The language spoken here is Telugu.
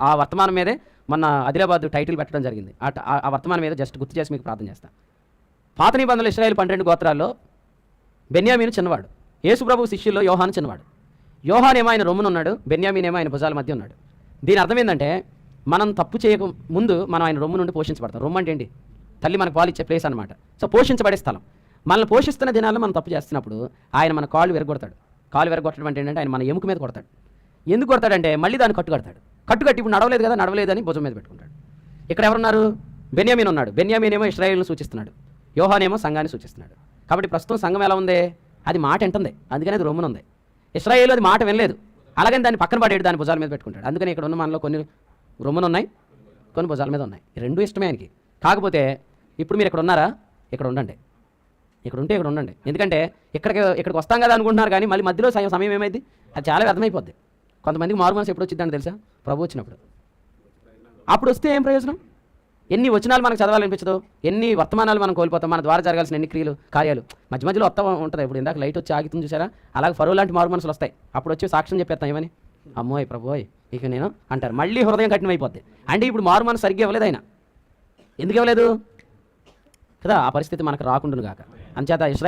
ఆ వర్తమానం మీదే మన ఆదిలాబాద్ టైటిల్ పెట్టడం జరిగింది. ఆ ఆ- వర్తమానం మీద జస్ట్ గుర్తు చేసి మీకు ప్రార్థన చేస్తా. పాత నిబంధనలు ఇస్రాయేల్ పన్నెండు గోత్రాల్లో బెన్యామీను చిన్నవాడు యేసుప్రభు శిష్యుల్లో యోహాను చిన్నవాడు యోహాన్ ఏమో ఆయన రొమ్మున ఉన్నాడు బెన్యామీన్ ఏమో ఆయన భుజాల మధ్య ఉన్నాడు. దీని అర్థం ఏంటంటే మనం తప్పు చేయక ముందు మనం ఆయన రొమ్ము నుండి పోషించబడతాం. రొమ్ము అంటే ఏంటి? తల్లి మనకు పాలు ఇచ్చే ప్లేస్ అనమాట సో పోషించబడే స్థలం. మనల్ని పోషిస్తున్న దినాల్లో మనం తప్పు చేస్తున్నప్పుడు ఆయన మన కాళ్ళు విరగొడతాడు. కాలు విరగొట్టడం అంటే ఏంటంటే ఆయన మన ఎముక మీద కొడతాడు. ఎందుకు కొడతాడంటే మళ్ళీ దాన్ని కట్టుకడతాడు. కడతాడు కట్టు కట్టి ఇప్పుడు నడవలేదు కదా నడవలేదని భుజం మీద పెట్టుకుంటాడు. ఇక్కడ ఎవరున్నారు? బెన్యామీన్ ఉన్నాడు. బెన్యామీన్ ఏమో ఇస్రాయేల్ను సూచిస్తున్నాడు. యోహానేమో సంఘాన్ని సూచిస్తున్నాడు. కాబట్టి ప్రస్తుతం సంఘం ఎలా ఉంది? అది మాట ఎంటుంది అందుకని అది రొమ్మున ఉంది. ఇస్రాయేల్ అది మాట వినలేదు. అలాగని దాన్ని పక్కన పడేడు దాని భుజాల మీద పెట్టుకుంటాడు. అందుకని ఇక్కడ ఉన్న మనలో కొన్ని రొమ్మున ఉన్నాయి కొన్ని భుజాల మీద ఉన్నాయి. రెండు ఇష్టమే ఆయనకి. కాకపోతే ఇప్పుడు మీరు ఇక్కడ ఉన్నారా? ఇక్కడ ఉండండి. ఇక్కడ ఉంటే ఇక్కడ ఉండండి. ఎందుకంటే ఇక్కడికి ఇక్కడికి వస్తాం కదా అనుకుంటున్నారు కానీ మళ్ళీ మధ్యలో సమయం ఏమైంది? అది చాలా వ్యర్థమైపోద్ది. కొంతమందికి మారు మనసు ఎప్పుడు వచ్చిందని తెలుసా? ప్రభు వచ్చినప్పుడు. అప్పుడు వస్తే ఏం ప్రయోజనం? ఎన్ని వచనాలు మనకు చదవాలనిపించదు ఎన్ని వర్తమానాలు మనం కోల్పోతాం? మన ద్వారా జరగాల్సిన ఎన్ని క్రియలు కార్యాలు. మధ్య మధ్యలో వస్తా ఉంటుంది. ఇప్పుడు ఇందాక లైట్ వచ్చి ఆగుతుంది చూసారా? అలాగే ఫరో లాంటి మారు మనసులు వస్తాయి. అప్పుడు వచ్చి సాక్ష్యం చెప్పేస్తాం ఏమని? అమ్మోయ్ ప్రభోయ్ ఇక నేను అంటారు. మళ్ళీ హృదయం కఠినమైపోద్ది అంటే ఇప్పుడు మారు మనసు సరిగ్గా ఇవ్వలేదు ఆయన. ఎందుకు ఇవ్వలేదు? కదా ఆ పరిస్థితి మనకు రాకుండా కాక అంచేత ఇస్రా